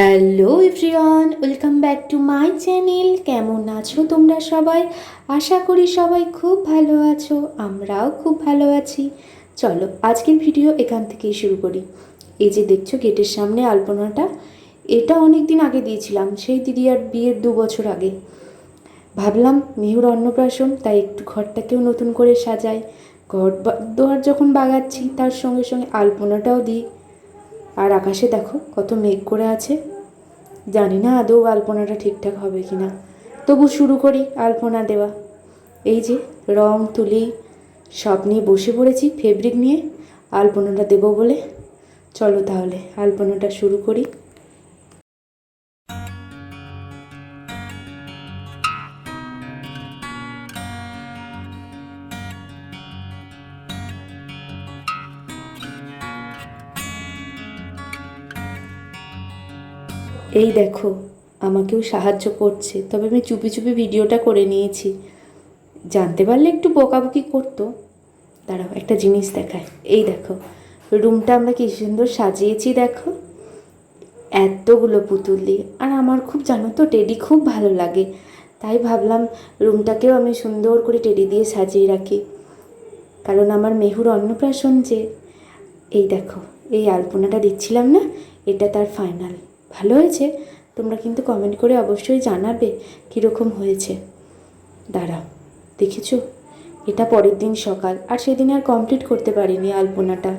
Hello everyone welcome back to my channel কেমন আছো তোমরা সবাই? আশা করি সবাই খুব ভালো আছো, আমরাও খুব ভালো আছি। চলো, আজকের ভিডিও এখান থেকেই শুরু করি। এই যে দেখছ গেটের সামনে আলপনাটা, এটা অনেক দিন আগে দিয়েছিলাম, সেই দিদি আর বিয়ের দু বছর আগে। ভাবলাম, মেহুর অন্নপ্রাশন, তাই একটু ঘরটাকেও নতুন করে সাজাই। ঘর দোয়ার যখন বাগাচ্ছি, তার সঙ্গে সঙ্গে আলপনাটাও দিই। আর আকাশে দেখো, কত মেঘ করে আছে। জানি না আদৌ আলপনাটা ঠিকঠাক হবে কি না তবু শুরু করি আলপনা দেওয়া। এই যে রং, তুলি, সব নিয়ে বসে পড়েছি ফেব্রিক নিয়ে। আলপনাটা দেবো বলে। চলো তাহলে আলপনাটা শুরু করি। এই দেখো, আমাকেও সাহায্য করছে। তবে আমি চুপি চুপি ভিডিওটা করে নিয়েছি। জানতে পারলে একটু বকাবকি করতো। দাঁড়াও, একটা জিনিস দেখায় এই দেখো, রুমটা আমরা কি সুন্দর সাজিয়েছি দেখো। এতগুলো পুতুল দিয়ে। আর আমার খুব, জানো তো, টেডি খুব ভালো লাগে। তাই ভাবলাম রুমটাকেও আমি সুন্দর করে টেডি দিয়ে সাজিয়ে রাখি। কারণ আমার মেহুর অন্নপ্রাশন যে, এই দেখো, এই আলপনাটা দিচ্ছিলাম না? এটা তার ফাইনাল। ভালো হয়েছে? তোমরা কিন্তু কমেন্ট করে অবশ্যই জানাবে কীরকম হয়েছে। দাঁড়াও, দেখেছ? এটা পরের দিন সকাল, আর সেদিন আর কমপ্লিট করতে পারিনি আলপনাটা।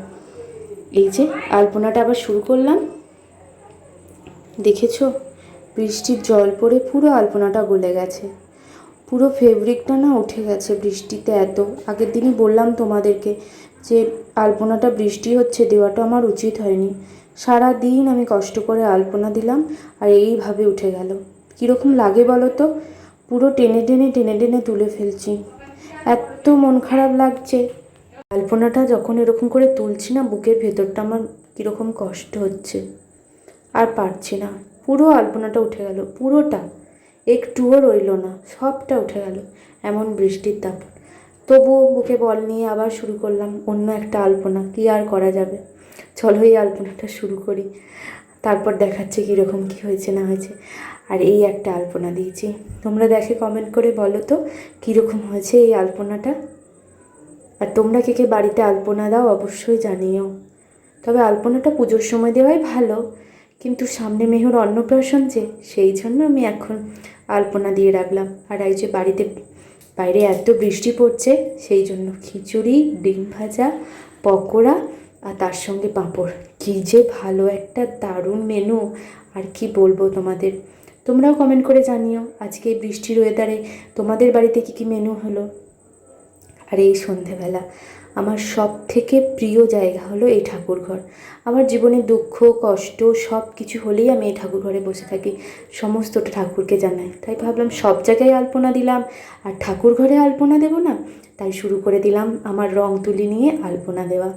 এই যে, আলপনাটা আবার শুরু করলাম। দেখেছ? বৃষ্টির জল পড়ে পুরো আলপনাটা গলে গেছে। পুরো ফেব্রিকটা না উঠে গেছে বৃষ্টিতে এত। আগের দিনই বললাম তোমাদেরকে যে আলপনাটা বৃষ্টি হচ্ছে দেওয়াটা আমার উচিত হয়নি। সারা দিন আমি কষ্ট করে আলপনা দিলাম আর এইভাবে উঠে গেল। কীরকম লাগে বলো তো? পুরো টেনে টেনে টেনে টেনে তুলে ফেলছি। এত মন খারাপ লাগছে। আলপনাটা যখন এরকম করে তুলছি না, বুকের ভেতরটা আমার কীরকম কষ্ট হচ্ছে। আর পারছি না। পুরো আলপনাটা উঠে গেল। পুরোটা। একটুও রইল না। সবটা উঠে গেল। এমন বৃষ্টির তাপ। তবুও বুকে বল নিয়ে আবার শুরু করলাম অন্য একটা আলপনা। কী আর করা যাবে? চলো এই আলপনাটা শুরু করি। তারপর দেখাচ্ছে কীরকম কী হয়েছে, না হয়েছে। আর এই একটা আলপনা দিয়েছি। তোমরা দেখে কমেন্ট করে বলো তো, কীরকম হয়েছে এই আলপনাটা? আর তোমরা কে কে বাড়িতে আলপনা দাও অবশ্যই জানিও। তবে আলপনাটা পুজোর সময় দেওয়াই ভালো, কিন্তু সামনে মেহুর অন্নপ্রাশন যে, সেই জন্য আমি এখন আলপনা দিয়ে রাখলাম। আর এই যে বাড়িতে বাইরে এত বৃষ্টি পড়ছে, সেই জন্য খিচুড়ি, ডিম ভাজা, পকোড়া আর তার সঙ্গে পাঁপড়। কী যে ভালো একটা দারুণ মেনু আর কি বলব তোমাদের? তোমরাও কমেন্ট করে জানিও আজকে এই বৃষ্টির ওয়েদারে তোমাদের বাড়িতে কী কী মেনু হলো? আর এই সন্ধেবেলা আমার সব থেকে প্রিয় জায়গা হলো এই ঠাকুরঘর। আমার জীবনে দুঃখ, কষ্ট সব কিছু হলেই আমি এই ঠাকুরঘরে বসে থাকি। সমস্তটা ঠাকুরকে জানাই। তাই ভাবলাম সব জায়গায় আলপনা দিলাম। আর ঠাকুরঘরে আলপনা দেবো না? তাই শুরু করে দিলাম আমার রং তুলি নিয়ে আলপনা দেওয়া।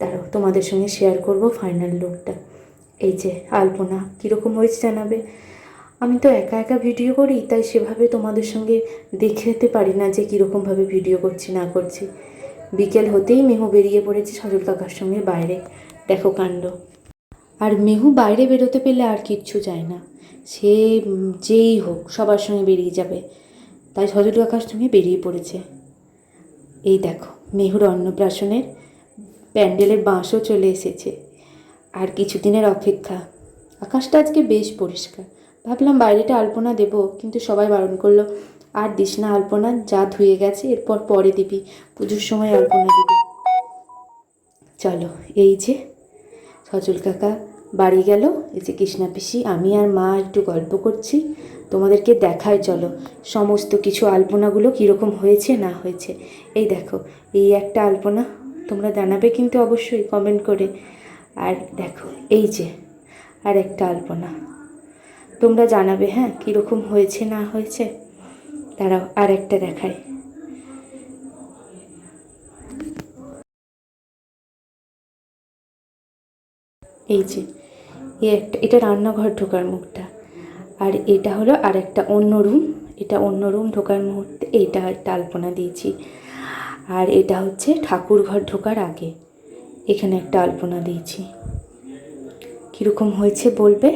দাঁড়াও, তোমাদের সঙ্গে শেয়ার করব ফাইনাল লুকটা এই যে, আলপনা, কীরকম হয়েছে জানাবে? আমি তো একা একা ভিডিও করি, তাই সেভাবে তোমাদের সঙ্গে দেখাতে পারি না যে কীরকমভাবে ভিডিও করছি, না করছি। বিকেল হতেই মেহু বেরিয়ে পড়েছে সজল কাকার সঙ্গে বাইরে। দেখো কাণ্ড। আর মেহু বাইরে বেরোতে পেলে আর কিচ্ছু চায় না। সে যেই হোক, সবার সঙ্গে বেরিয়ে যাবে। তাই সজল কাকার সঙ্গে বেরিয়ে পড়েছে। এই দেখো, মেহুর অন্নপ্রাশনের প্যান্ডেলের বাঁশও চলে এসেছে। আর কিছুদিনের অপেক্ষা। আকাশটা আজকে বেশ পরিষ্কার। ভাবলাম বাইরেটা আলপনা দেব, কিন্তু সবাই বারণ করল, আর দিস না আলপনা, যা ধুয়ে গেছে, এরপর পরে দিবি। পুজোর সময় আলপনা দিবি। চলো, এই যে, সজল কাকা বাড়ি গেল। এই যে কৃষ্ণা পিসি, আমি আর মা একটু গল্প করছি, তোমাদেরকে দেখায় চলো। সমস্ত কিছু আলপনাগুলো কীরকম হয়েছে, না হয়েছে। এই দেখো, এই একটা আলপনা। তোমরা জানাবে কিন্তু অবশ্যই কমেন্ট করে। আর দেখো, এই যে, আর একটা আলপনা। তোমরা জানাবে হ্যাঁ কীরকম হয়েছে, না হয়েছে? দাঁড়াও, আর একটা দেখায় এই যে একটা, এটা রান্নাঘর ঢোকার মুখটা। আর এটা হলো আর একটা অন্য রুম এটা অন্য রুম ঢোকার মুহূর্তে, এইটা একটা আলপনা দিয়েছি। আর এটা হচ্ছে ঠাকুর ঘর ঢোকার আগে। এখানে একটা আলপনা দিয়েছি। কীরকম হয়েছে বলবে?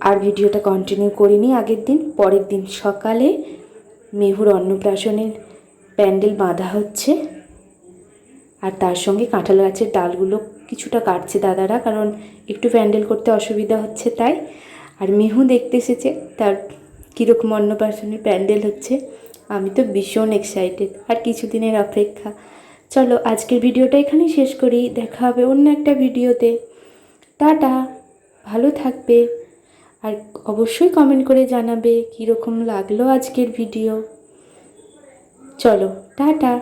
আর ভিডিওটা কন্টিনিউ করিনি আগের দিন, পরের দিন সকালে মেহুর অন্নপ্রাশনের প্যান্ডেল বাঁধা হচ্ছে। আর তার সঙ্গে কাঁঠাল গাছের ডালগুলো কিছুটা কাটছে দাদারা, কারণ একটু প্যান্ডেল করতে অসুবিধা হচ্ছে তাই। আর মেহু দেখতে এসেছে, তার কীরকম অন্নপ্রাশনের প্যান্ডেল হচ্ছে। আমি তো ভীষণ এক্সাইটেড আর কিছুদিনের অপেক্ষা। চলো, আজকের ভিডিওটা এখানেই শেষ করি, দেখা হবে অন্য একটা ভিডিওতে। টাটা, ভালো থাকবে, আর অবশ্যই কমেন্ট করে জানাবে কীরকম লাগল আজকের ভিডিও। চলো, টাটা।